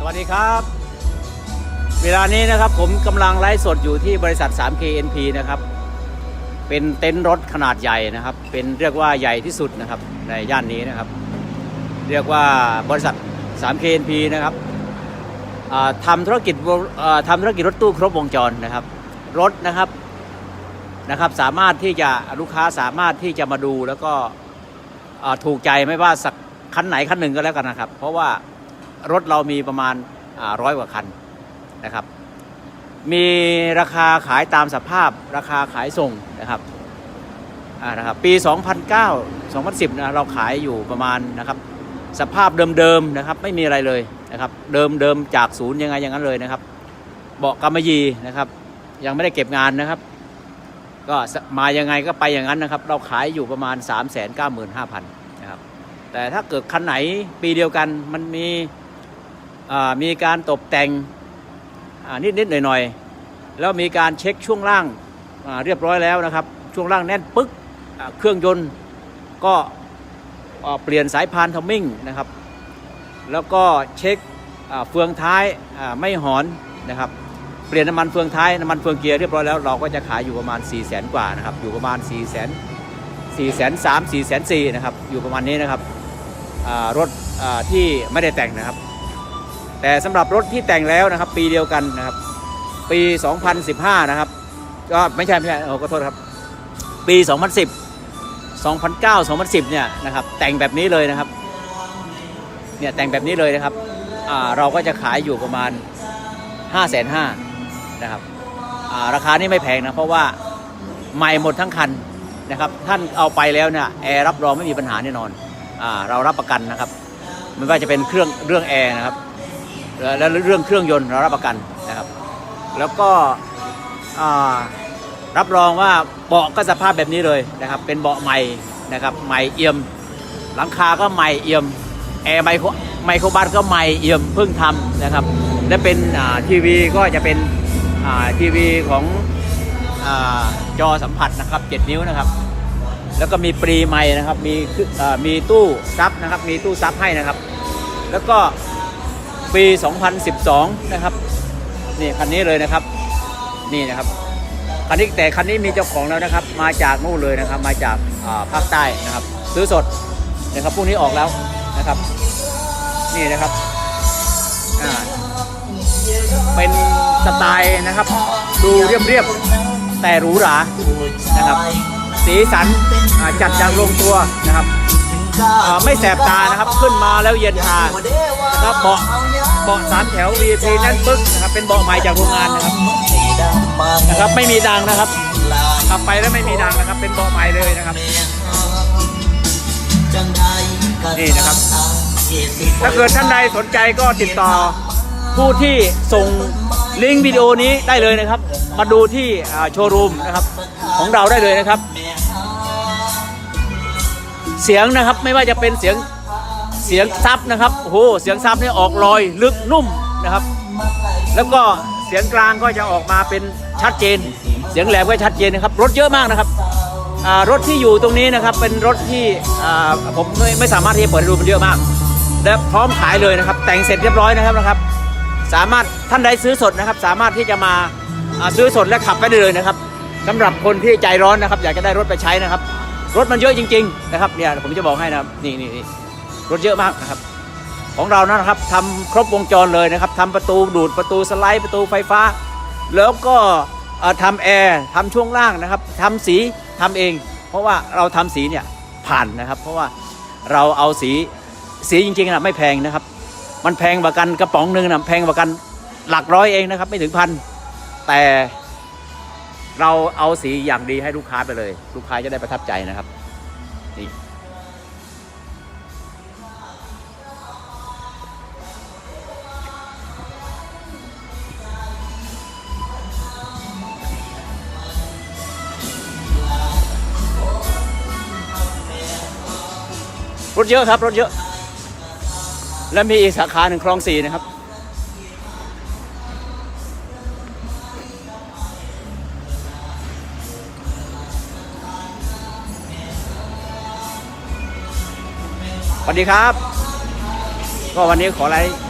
สวัสดีครับ เวลานี้นะครับผมกำลังไลฟ์สดอยู่ที่บริษัท 3KNP นะครับ เป็นเต็นท์รถขนาดใหญ่นะครับ เป็นเรียกว่าใหญ่ที่สุดนะครับในย่านนี้นะครับ เรียกว่าบริษัท 3KNP นะครับอ่าทำธุรกิจอ่าทำธุรกิจรถตู้ครบวงจรนะครับ รถนะครับนะครับ สามารถที่จะลูกค้าสามารถที่จะมาดูแล้วก็ถูกใจไม่ว่าสักคันไหนคันหนึ่งก็แล้วกันนะครับ เพราะว่า รถเรามีประมาณร้อยกว่าคันนะครับ มีราคาขายตามสภาพราคาขายส่งนะครับนะครับปี 2009 2010นะเราขายอยู่ประมาณนะครับสภาพเดิมๆนะครับไม่มีอะไรเลยนะครับเดิมเดิมจากศูนย์ยังไงอย่างนั้นเลยนะครับ เบาะกำมะยีนะครับ ยังไม่ได้เก็บงานนะครับ ก็มายังไงก็ไปอย่างนั้นนะครับ เราขายอยู่ประมาณ 3 9 5 0 0 0นะครับแต่ถ้าเกิดคันไหนปีเดียวกันมันมี มีการตกแต่งนิดนิดๆหน่อยหน่อยๆแล้วมีการเช็คช่วงล่างาเรียบร้อยแล้วนะครับ ช่วงล่างแน่นปึ๊กเครื่องยนต์ก็เปลี่ยนสายพานทัมมิ่งนะครับ แล้วก็เช็คเฟืองท้ายาไม่หอนนะครับเปลี่ยนน้ำมันเฟืองท้ายน้ำมันเฟืองเกียร์เรียบร้อยแล้วเราก็จะขายอยู่ประมาณ 4 0 0แสนกว่านะครับอยู่ประมาณ 4 0 0แสน4แสนสามสี่แสนสี่นะครับอยู่ประมาณนี้นะครับรถที่ไม่ได้แต่งนะครับ แต่สำหรับรถที่แต่งแล้วนะครับ ปีเดียวกันนะครับ ปี 2015 นะครับ ก็ไม่ใช่ไม่ใช่โอ้ขอโทษครับ ปี 2010 2009 2010 เนี่ยนะครับ แต่งแบบนี้เลยนะครับ เนี่ยแต่งแบบนี้เลยนะครับอ่าเราก็จะขายอยู่ประมาณ 5 5 0 0 0นะครับอ่าราคานี่ไม่แพงนะ เพราะว่าใหม่หมดทั้งคันนะครับ ท่านเอาไปแล้วเนี่ยแอร์รับรองไม่มีปัญหาแน่นอนอ่าเรารับประกันนะครับ ไม่ว่าจะเป็นเครื่องเรื่องแอร์นะครับ และและเรื่องเครื่องยนต์เรารับประกันนะครับ แล้วก็รับรองว่าเบาะก็สภาพแบบนี้เลยนะครับ เป็นเบาะใหม่นะครับใหม่เอี่ยม หลังคาก็ใหม่เอี่ยมแอร์ไมโครไมโครบัสก็ใหม่เอี่ยมเพิ่งทำนะครับ และเป็นทีวีก็จะเป็นทีวีของอจอสัมผัสนะครับ 7 นิ้วนะครับ แล้วก็มีปรีไม้นะครับมีมีตู้ซับนะครับ มีตู้ซับให้นะครับ แล้วก็ ปี 2012 นะครับ นี่คันนี้เลยนะครับ นี่นะครับ คันนี้แต่คันนี้มีเจ้าของแล้วนะครับ มาจากนู่นเลยนะครับ มาจากอ่าภาคใต้นะครับ ซื้อสดนะครับพวกนี้ออกแล้วนะครับ นี่นะครับอ่าเป็นสไตล์นะครับ ดูเรียบๆ แต่หรูหรานะครับ สีสันจัดอย่างลงตัวนะครับอ่าไม่แสบตานะครับ ขึ้นมาแล้วเย็นตานะครับเบาะ บาะสามแถว VIP แน่นปึ๊กนะครับเป็นเบาะใหม่จากโรงงานนะครับนะครับไม่มีดังนะครับขับไปแล้วไม่มีดังนะครับ เป็นเบาะใหม่เลยนะครับนี่นะครับ ถ้าเกิดท่านใดสนใจก็ติดต่อผู้ที่ส่งลิงก์วิดีโอนี้ได้เลยนะครับ มาดูที่โชว์รูมนะครับ ของเราได้เลยนะครับ เสียงนะครับไม่ว่าจะเป็นเสียง เสียงซับนะครับโอ้โหเสียงซับนี่ออกลอยลึกนุ่มนะครับ แล้วก็เสียงกลางก็จะออกมาเป็นชัดเจน เสียงแหลมก็ชัดเจนนะครับ รถเยอะมากนะครับรถที่อยู่ตรงนี้นะครับเป็นรถที่ผมไม่ไม่สามารถที่จะเปิดให้ดูมันเยอะมาก และพร้อมขายเลยนะครับ แต่งเสร็จเรียบร้อยนะครับนะครับ สามารถท่านใดซื้อสดนะครับ สามารถที่จะมาซื้อสดและขับไปได้เลยนะครับสำหรับคนที่ใจร้อนนะครับ อยากจะได้รถไปใช้นะครับ รถมันเยอะจริง ๆ นะครับเนี่ยผมจะบอกให้นะครับนี่นี่นี่ รถเยอะมากนะครับ ของเรานะครับทำครบวงจรเลยนะครับทำประตูดูดประตูสไลด์ประตูไฟฟ้า แล้วก็ทำแอร์ทำช่วงล่างนะครับทำสีทำเอง เพราะว่าเราทำสีเนี่ยผ่านนะครับ เพราะว่าเราเอาสีสีจริงๆนะไม่แพงนะครับ มันแพงกว่ากันกระป๋องหนึ่งนะแพงกว่ากันหลักร้อยเองนะครับ ไม่ถึงพันแต่เราเอาสีอย่างดีให้ลูกค้าไปเลย ลูกค้าจะได้ประทับใจนะครับนี่ รถเยอะครับ รถเยอะ และมีอีกสาขาหนึ่งคลองสี่นะครับ สวัสดีครับ ก็วันนี้ขอไลฟ์